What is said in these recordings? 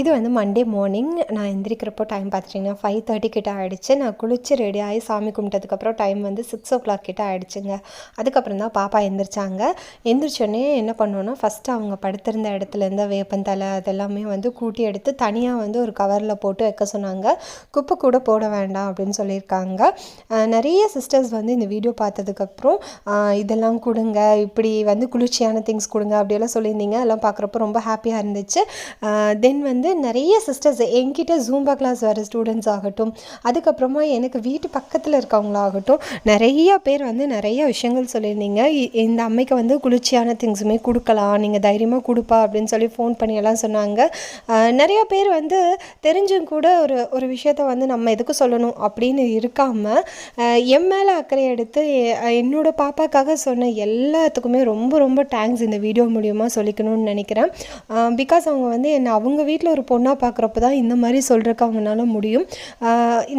இது வந்து Monday morning நான் எந்திரிக்கிறப்போ டைம் பார்த்துட்டிங்கன்னா ஃபைவ் தேர்ட்டி கிட்ட ஆகிடுச்சு நான் குளிச்சு ரெடி ஆகி சாமி கும்பிட்டதுக்கப்புறம் டைம் வந்து சிக்ஸ் ஓ கிளாக் கிட்ட ஆகிடுச்சுங்க அதுக்கப்புறம் தான் பாப்பா எந்திரிச்சாங்க. எந்திரிச்சோடனே என்ன பண்ணோன்னா ஃபஸ்ட்டு அவங்க படுத்திருந்த இடத்துலேருந்து வேப்பந்தலை அதெல்லாமே வந்து கூட்டி எடுத்து தனியாக வந்து ஒரு கவரில் போட்டு வைக்க சொன்னாங்க. குப்பை கூட போட வேண்டாம் அப்படின்னு சொல்லியிருக்காங்க. நிறைய சிஸ்டர்ஸ் வந்து இந்த வீடியோ பார்த்ததுக்கப்புறம் இதெல்லாம் கொடுங்க. இப்படி வந்து குளிர்ச்சியான திங்ஸ் கொடுங்க. அப்படியெல்லாம் சொல்லியிருந்தீங்க. அதெல்லாம் பார்க்குறப்போ ரொம்ப ஹாப்பியாக இருந்துச்சு. தென் வந்து வந்து நிறைய சிஸ்டர்ஸ் என்கிட்ட ஜூம்பா கிளாஸ் வர ஸ்டூடெண்ட்ஸ் ஆகட்டும் அதுக்கப்புறமா எனக்கு வீட்டு பக்கத்தில் இருக்கவங்களாகட்டும் நிறைய பேர் வந்து நிறைய விஷயங்கள் சொல்லியிருந்தீங்க. இந்த அம்மைக்கு வந்து குளிர்ச்சியான திங்ஸுமே கொடுக்கலாம் நீங்கள் தைரியமாக கொடுப்பா அப்படின்னு சொல்லி ஃபோன் பண்ணி எல்லாம் சொன்னாங்க. நிறைய பேர் வந்து தெரிஞ்சும் கூட ஒரு ஒரு விஷயத்த வந்து நம்ம எதுக்கு சொல்லணும் அப்படின்னு இருக்காமல் என் மேலே அக்கறை எடுத்து என்னோடய என்னோட பாப்பாக்காக சொன்ன எல்லாத்துக்குமே ரொம்ப ரொம்ப தேங்க்ஸ் இந்த வீடியோ மூலியமாக சொல்லிக்கணும்னு நினைக்கிறேன். பிகாஸ் அவங்க வந்து என்னை அவங்க வீட்டில் ஒரு பொண்ணாக பார்க்குறப்ப தான் இந்த மாதிரி சொல்கிறக்கு அவங்களால முடியும்.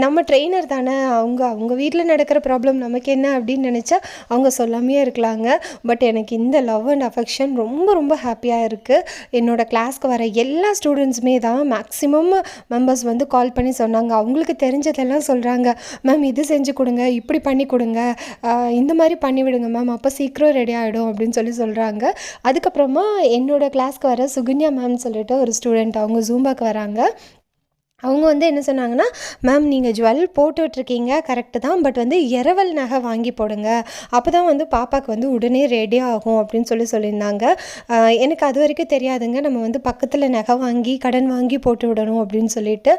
நம்ம ட்ரெயினர் தானே அவங்க அவங்க வீட்டில் நடக்கிற ப்ராப்ளம் நமக்கு என்ன அப்படின்னு நினச்சா அவங்க சொல்லாமையே இருக்கலாங்க. பட் எனக்கு இந்த லவ் அண்ட் அஃபெக்ஷன் ரொம்ப ரொம்ப ஹாப்பியாக இருக்குது என்னோடய கிளாஸ்க்கு வர எல்லா ஸ்டூடெண்ட்ஸுமே தான் மேக்ஸிமம் மெம்பர்ஸ் வந்து கால் பண்ணி சொன்னாங்க. அவங்களுக்கு தெரிஞ்சதெல்லாம் சொல்கிறாங்க மேம் இது செஞ்சு கொடுங்க இப்படி பண்ணி கொடுங்க. இந்த மாதிரி பண்ணிவிடுங்க மேம் அப்போ சீக்கிரம் ரெடி ஆகிடும் அப்படின்னு சொல்லி சொல்கிறாங்க அதுக்கப்புறமா என்னோடய கிளாஸ்க்கு வர சுகன்யா மேம் சொல்லிட்டு ஒரு ஸ்டூடெண்ட் அவங்க ஜூம்பாக்கு வராங்க. அவங்க வந்து என்ன சொன்னாங்கன்னா மேம் நீங்கள் ஜுவல் போட்டுட்ருக்கீங்க கரெக்டு தான். பட் வந்து இரவல் நகை வாங்கி போடுங்க. அப்போ தான் வந்து பாப்பாவுக்கு வந்து உடனே ரெடி ஆகும் அப்படின்னு சொல்லி சொல்லியிருந்தாங்க. எனக்கு அது வரைக்கும் தெரியாதுங்க. நம்ம வந்து பக்கத்தில் நகை வாங்கி கடன் வாங்கி போட்டு விடணும் அப்படின்னு சொல்லிட்டு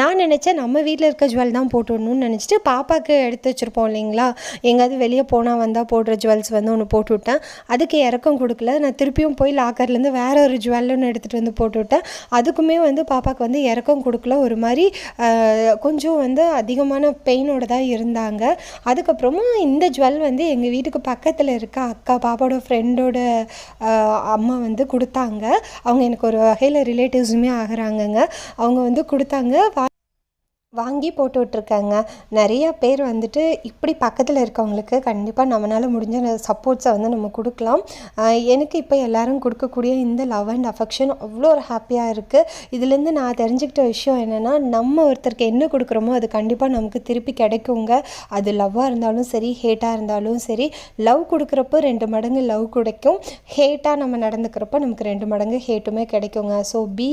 நான் நினச்சேன் நம்ம வீட்டில் இருக்க ஜுவல் தான் போட்டு விடணும்னு நினச்சிட்டு பாப்பாவுக்கு எடுத்து வச்சுருப்போம் இல்லைங்களா? எங்கேயாவது வெளியே போனால் வந்தால் போடுற ஜுவல்ஸ் வந்து ஒன்று போட்டு விட்டேன். அதுக்கு இறக்கம் கொடுக்கல. நான் திருப்பியும் போய் லாக்கர்லேருந்து வேற ஒரு ஜுவல் ஒன்று எடுத்துகிட்டு வந்து போட்டு விட்டேன். அதுக்குமே வந்து பாப்பாவுக்கு வந்து இறக்கம் கொடுக்கல. ஒரு மாதிரி கொஞ்சம் வந்து அதிகமான பெயினோட தான் இருந்தாங்க. அதுக்கப்புறமா இந்த ஜுவல் வந்து எங்கள் வீட்டுக்கு பக்கத்தில் இருக்க அக்கா பாப்பாவோட ஃப்ரெண்டோட அம்மா வந்து கொடுத்தாங்க. அவங்க எனக்கு ஒரு வகையில் ரிலேட்டிவ்ஸுமே ஆகிறாங்கங்க. அவங்க வந்து கொடுத்தாங்க. வாங்கி போட்டு விட்ருக்காங்க நிறைய பேர் வந்துட்டு இப்படி பக்கத்தில் இருக்கவங்களுக்கு கண்டிப்பாக நம்மளால் முடிஞ்ச சப்போர்ட்ஸை வந்து நம்ம கொடுக்கலாம். எனக்கு இப்போ எல்லாரும் கொடுக்கக்கூடிய இந்த லவ் அண்ட் அஃபெக்ஷன் அவ்வளோ ஒரு ஹாப்பியாக இருக்குது இதுலேருந்து நான் தெரிஞ்சுக்கிட்ட விஷயம் என்னென்னா நம்ம ஒருத்தருக்கு என்ன கொடுக்குறோமோ அது கண்டிப்பாக நமக்கு திருப்பி கிடைக்குங்க. அது லவ்வாக இருந்தாலும் சரி ஹேட்டாக இருந்தாலும் சரி லவ் கொடுக்குறப்போ ரெண்டு மடங்கு லவ் கிடைக்கும். ஹேட்டாக நம்ம நடந்துக்கிறப்போ நமக்கு ரெண்டு மடங்கு ஹேட்டுமே கிடைக்குங்க. So be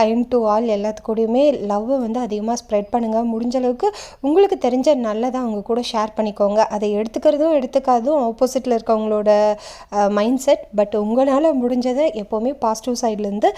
kind to all எல்லாத்துக்கூடயுமே லவ்வை வந்து அதிகமாக ஸ்ப்ரெட் பண்ணுங்கள் முடிஞ்ச அளவுக்கு உங்களுக்கு தெரிஞ்ச நல்லதாக அவங்க கூட ஷேர் பண்ணிக்கோங்க. அதை எடுத்துக்கிறதும் எடுத்துக்காதும் ஆப்போசிட்டில் இருக்கவங்களோட மைண்ட் செட் பட் உங்களால் முடிஞ்சதை எப்போவுமே பாசிட்டிவ் சைட்லேருந்து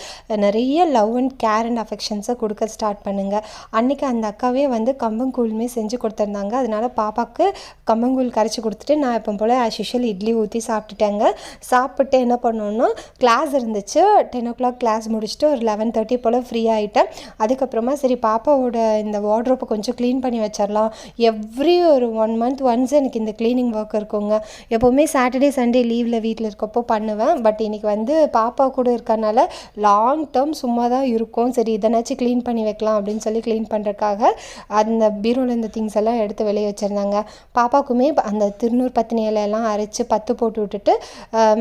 நிறைய லவ் அண்ட் கேர் அண்ட் அஃபெக்ஷன்ஸை கொடுக்க ஸ்டார்ட் பண்ணுங்கள் அன்றைக்கி அந்த அக்காவே வந்து கம்பங்கூழ்மே செஞ்சு கொடுத்துருந்தாங்க. அதனால பாப்பாவுக்கு கம்பங்கூழ் கரைச்சி கொடுத்துட்டு நான் எப்போ போல் ஆஸ் யூஷுவல் இட்லி ஊற்றி சாப்பிட்டுட்டேங்க. சாப்பிட்டு என்ன பண்ணோன்னா கிளாஸ் இருந்துச்சு. டென் ஓ கிளாக் கிளாஸ் முடிச்சுட்டு ஒரு லெவன் தேர்ட்டி போல் ஃப்ரீ ஆகிட்டேன் அதுக்கப்புறமா சரி பாப்பாவோட இந்த வார்ட்ரோப்பை கொஞ்சம் க்ளீன் பண்ணி வச்சிடலாம் எவ்ரி ஒரு ஒன் மந்த் ஒன்ஸ் எனக்கு இந்த க்ளீனிங் ஒர்க் இருக்குங்க. எப்போவுமே சாட்டர்டே சண்டே லீவில் வீட்டில் இருக்கப்போ பண்ணுவேன். பட் இன்றைக்கி வந்து பாப்பா கூட இருக்கறனால லாங் டேர்ம் சும்மா தான் இருக்கும். சரி இதனாச்சும் க்ளீன் பண்ணி வைக்கலாம் அப்படின்னு சொல்லி க்ளீன் பண்ணுறதுக்காக அந்த பீரோவில் இந்த திங்ஸ் எல்லாம் எடுத்து வெளியே வச்சுருந்தாங்க. பாப்பாவுக்குமே அந்த திருநூறு பத்தினி இலையெல்லாம் அரைச்சி பத்து போட்டு விட்டுட்டு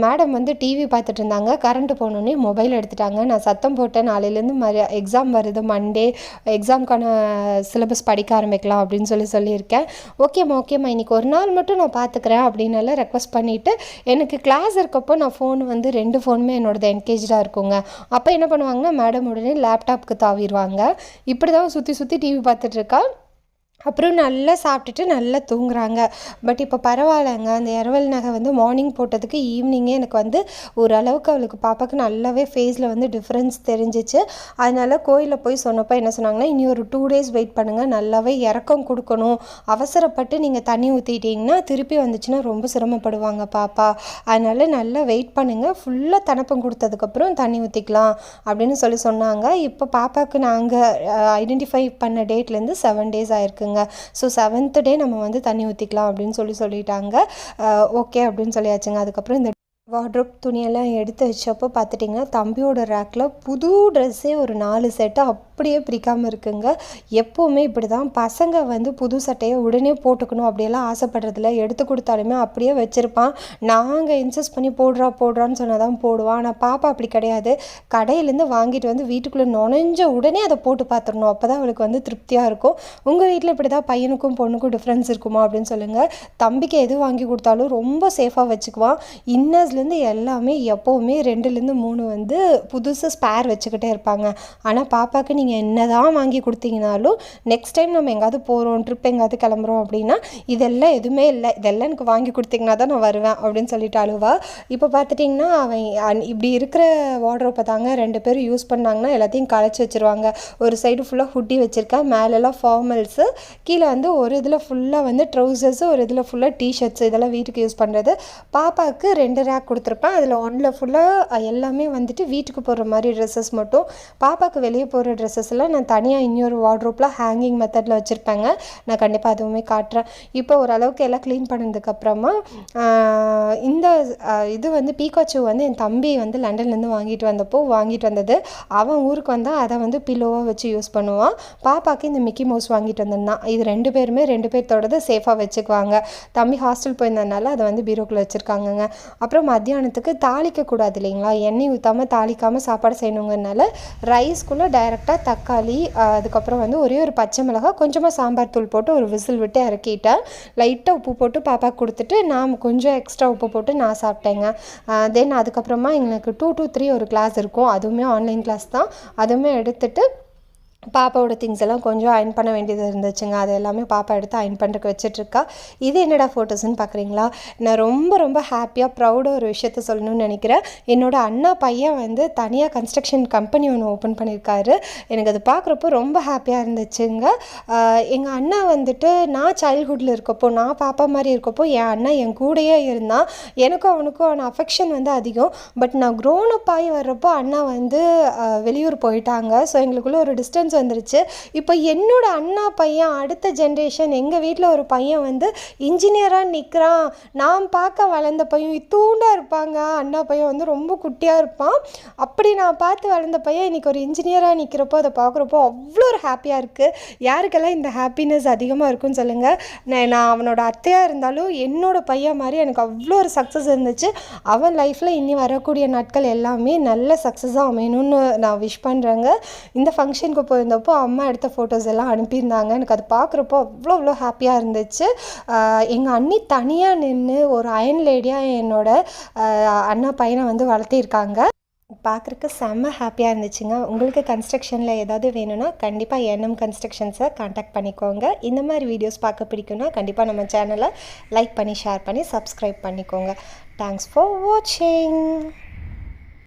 மேடம் வந்து டிவி பார்த்துட்டு இருந்தாங்க. கரண்ட்டு போனோடனே மொபைல் எடுத்துட்டாங்க. நான் சத்தம் போட்டேன். நாளையிலேருந்து மறு எக்ஸாம் வருது மண்டே எக்ஸாமுக்கான சிலபஸ் படிக்க ஆரம்பிக்கலாம் அப்படின்னு சொல்லி சொல்லியிருக்கேன். ஓகேம்மா ஓகேம்மா இன்றைக்கி ஒரு நாள் மட்டும் நான் பார்த்துக்கிறேன் அப்படின்னால ரெக்வஸ்ட் பண்ணிவிட்டு எனக்கு கிளாஸ் இருக்கப்போ நான் ஃபோன் வந்து ரெண்டு ஃபோனுமே என்னோடது என்கேஜாக இருக்குங்க. அப்போ என்ன பண்ணுவாங்கன்னா மேடம் உடனே லேப்டாப்க்கு தாவிடுவாங்க. இப்படி தான் சுற்றி சுற்றி டிவி பார்த்துட்ருக்கா அப்புறம் நல்லா சாப்பிட்டுட்டு நல்லா தூங்குறாங்க. பட் இப்போ பரவாயில்லைங்க. அந்த இரவல் நகை வந்து மார்னிங் போட்டதுக்கு ஈவினிங்கே எனக்கு வந்து ஓரளவுக்கு அவளுக்கு பாப்பாவுக்கு நல்லாவே ஃபேஸில் வந்து டிஃப்ரென்ஸ் தெரிஞ்சிச்சு. அதனால் கோயிலில் போய் சொன்னப்போ என்ன சொன்னாங்கன்னா இனி ஒரு டூ டேஸ் வெயிட் பண்ணுங்கள் நல்லாவே இறக்கம் கொடுக்கணும். அவசரப்பட்டு நீங்கள் தண்ணி ஊற்றிட்டீங்கன்னா திருப்பி வந்துச்சுன்னா ரொம்ப சிரமப்படுவாங்க பாப்பா. அதனால் நல்லா வெயிட் பண்ணுங்கள் ஃபுல்லாக தனப்பம் கொடுத்ததுக்கப்புறம் தண்ணி ஊற்றிக்கலாம் அப்படின்னு சொல்லி சொன்னாங்க. இப்போ பாப்பாவுக்கு நாங்கள் ஐடென்டிஃபை பண்ண டேட்லேருந்து செவன் டேஸ் ஆயிருக்குங்க. ஸோ செவன்த் டே நம்ம வந்து தண்ணி ஊற்றிக்கலாம் அப்படின்னு சொல்லி சொல்லிட்டாங்க. ஓகே அப்படின்னு சொல்லியாச்சுங்க. அதுக்கப்புறம் இந்த வார்ட்ரோப் துணியெல்லாம் எடுத்து வச்சப்போ பார்த்துட்டிங்கன்னா தம்பியோட ரேக்கில் புது ட்ரெஸ்ஸே ஒரு நாலு செட்டு அப்படியே பிரிக்காமல் இருக்குங்க. எப்போவுமே இப்படி தான் பசங்க வந்து புது சட்டையை உடனே போட்டுக்கணும் அப்படியெல்லாம் ஆசைப்படுறதில்ல. எடுத்து கொடுத்தாலுமே அப்படியே வச்சுருப்பான். நாங்கள் இன்சஸ்ட் பண்ணி போடுறா போடுறான்னு சொன்னால் தான் போடுவான். ஆனால் பாப்பா அப்படி கிடையாது. கடையிலேருந்து வாங்கிட்டு வந்து வீட்டுக்குள்ளே நுழைஞ்ச உடனே அதை போட்டு பார்த்துடணும். அப்போ தான் அவளுக்கு வந்து திருப்தியாக இருக்கும். உங்கள் வீட்டில் இப்படி தான் பையனுக்கும் பொண்ணுக்கும் டிஃப்ரென்ஸ் இருக்குமா அப்படின்னு சொல்லுங்கள் தம்பிக்கு எது வாங்கி கொடுத்தாலும் ரொம்ப சேஃபாக வச்சுக்குவான். வந்து எல்லாமே எப்போவுமே ரெண்டுலேருந்து மூணு வந்து புதுசு ஸ்பேர் வச்சுக்கிட்டே இருப்பாங்க. ஆனால் பாப்பாவுக்கு நீங்கள் என்ன தான் வாங்கி கொடுத்தீங்கனாலும் நெக்ஸ்ட் டைம் நம்ம எங்கேயாவது போகிறோம் ட்ரிப் எங்கேயாவது கிளம்புறோம் அப்படின்னா இதெல்லாம் எதுவுமே இல்லை. இதெல்லாம் எனக்கு வாங்கி கொடுத்தீங்கன்னா தான் நான் வருவேன் அப்படின்னு சொல்லிட்டு அழுவா. இப்போ பார்த்துட்டிங்கன்னா அவன் இப்படி இருக்கிற வாட்ரோப்பை தாங்க ரெண்டு பேரும் யூஸ் பண்ணாங்கன்னா எல்லாத்தையும் களைச்சி வச்சுருவாங்க. ஒரு சைடு ஃபுல்லாக ஹுட்டி வச்சுருக்கேன் மேலெல்லாம் ஃபார்மல்ஸு கீழே வந்து ஒரு இதில் ஃபுல்லாக வந்து ட்ரௌசர்ஸு ஒரு இதில் ஃபுல்லாக டிஷர்ட்ஸ் இதெல்லாம் வீட்டுக்கு யூஸ் பண்ணுறது பாப்பாவுக்கு ரெண்டு ரேக் கொடுத்துருப்பேன். அதில் ஒன்றில் ஃபுல்லாக எல்லாமே வந்துட்டு வீட்டுக்கு போடுற மாதிரி ட்ரெஸ்ஸஸ் மட்டும். பாப்பாவுக்கு வெளியே போகிற ட்ரெஸ்ஸஸ்லாம் நான் தனியாக இன்னொரு வார்ட்ரோப்பில் ஹேங்கிங் மெத்தடில் வச்சுருப்பேங்க. நான் கண்டிப்பாக அதுவுமே காட்டுறேன். இப்போ ஓரளவுக்கு எல்லாம் க்ளீன் பண்ணதுக்கப்புறமா இந்த இது வந்து பீகாச்சு வந்து என் தம்பி வந்து லண்டன்லேருந்து வாங்கிட்டு வந்தப்போ வாங்கிட்டு வந்தது. அவன் ஊருக்கு வந்தால் அதை வந்து பில்லோவாக வச்சு யூஸ் பண்ணுவான். பாப்பாவுக்கு இந்த மிக்கி மவுஸ் வாங்கிட்டு வந்திருந்தான். இது ரெண்டு பேருமே ரெண்டு பேர்த்தோடது சேஃபாக வச்சுக்குவாங்க. தம்பி ஹாஸ்டல் போயிருந்ததுனால அதை வந்து பீரோக்குள்ளே வச்சுருக்காங்கங்க. அப்புறம் மத்தியானத்துக்கு தாளிக்க கூடாது இல்லைங்களா? எண்ணெய் ஊற்றாமல் தாளிக்காமல் சாப்பாடு செய்யணுங்கிறனால ரைஸ்க்குள்ளே டைரெக்டாக தக்காளி அதுக்கப்புறம் வந்து ஒரே ஒரு பச்சை மிளகாய் கொஞ்சமாக சாம்பார் தூள் போட்டு ஒரு விசில் விட்டு இறக்கிட்டேன் லைட்டாக உப்பு போட்டு பாப்பாவுக்கு கொடுத்துட்டு நான் கொஞ்சம் எக்ஸ்ட்ரா உப்பு போட்டு நான் சாப்பிட்டேங்க. தென் அதுக்கப்புறமா எங்களுக்கு டூ டூ த்ரீ ஒரு கிளாஸ் இருக்கும். அதுவுமே ஆன்லைன் கிளாஸ் தான். அதுவுமே எடுத்துட்டு பாப்பாவோட திங்ஸ் எல்லாம் கொஞ்சம் அயன் பண்ண வேண்டியது இருந்துச்சுங்க. அது எல்லாமே பாப்பா எடுத்து அயன் பண்ணுறக்கு வச்சிட்ருக்கா இது என்னடா ஃபோட்டோஸ்னு பார்க்குறீங்களா நான் ரொம்ப ரொம்ப ஹாப்பியாக ப்ரௌடாக ஒரு விஷயத்த சொல்லணும்னு நினைக்கிறேன். என்னோடய அண்ணா பையன் வந்து தனியாக கன்ஸ்ட்ரக்ஷன் கம்பெனி ஒன்று ஓப்பன் பண்ணியிருக்காரு. எனக்கு அது பார்க்குறப்போ ரொம்ப ஹாப்பியாக இருந்துச்சுங்க. எங்கள் அண்ணா வந்துட்டு நான் சைல்ட்ஹுட்டில் இருக்கப்போ நான் பாப்பா மாதிரி இருக்கப்போ என் அண்ணா என் கூடயே இருந்தான். எனக்கும் அவனுக்கும் அவன அஃபெக்ஷன் வந்து அதிகம். பட் நான் க்ரோன் அப் ஆகி வர்றப்போ அண்ணா வந்து வெளியூர் போயிட்டாங்க. ஸோ எங்களுக்குள்ளே ஒரு டிஸ்டன்ஸ் வந்துருச்சு. இப்போ என்னோட அண்ணா பையன் அடுத்த ஜென்ரேஷன் எங்கள் வீட்டில் ஒரு பையன் வந்து இன்ஜினியராக நிற்கிறான் நான் பார்க்க வளர்ந்த பையன் இத்தூண்டாக இருப்பாங்க. அண்ணா பையன் வந்து ரொம்ப குட்டியாக இருப்பான். அப்படி நான் பார்த்து வளர்ந்த பையன் இன்னைக்கு ஒரு இன்ஜினியராக நிற்கிறப்போ அதை பார்க்குறப்போ அவ்வளோ ஒரு ஹாப்பியாக இருக்குது யாருக்கெல்லாம் இந்த ஹாப்பினஸ் அதிகமாக இருக்குன்னு சொல்லுங்கள் நான் நான் அவனோட அத்தையாக இருந்தாலும் என்னோட பையன் மாதிரி எனக்கு அவ்வளோ ஒரு சக்ஸஸ் இருந்துச்சு. அவன் லைஃப்பில் இனி வரக்கூடிய நாட்கள் எல்லாமே நல்ல சக்ஸஸாக அமையணும்னு நான் விஷ் பண்ணுறேங்க இந்த ஃபங்க்ஷனுக்கு போய் போயிருந்தப்போ அம்மா எடுத்த ஃபோட்டோஸ் எல்லாம் அனுப்பியிருந்தாங்க. எனக்கு அது பார்க்குறப்போ அவ்வளோ அவ்வளோ ஹாப்பியாக இருந்துச்சு. எங்கள் அண்ணி தனியாக நின்று ஒரு அயன் லேடியாக என்னோட அண்ணா பையனை வந்து வளர்த்திருக்காங்க. பார்க்குறக்கு செம்ம ஹாப்பியாக இருந்துச்சுங்க. உங்களுக்கு கன்ஸ்ட்ரக்ஷனில் ஏதாவது வேணும்னா கண்டிப்பாக என்எம் கன்ஸ்ட்ரக்ஷன்ஸை காண்டாக்ட் பண்ணிக்கோங்க. இந்த மாதிரி வீடியோஸ் பார்க்க பிடிக்கும்னா கண்டிப்பாக நம்ம சேனலை லைக் பண்ணி ஷேர் பண்ணி சப்ஸ்கிரைப் பண்ணிக்கோங்க. தேங்க்ஸ் ஃபார் வாட்சிங்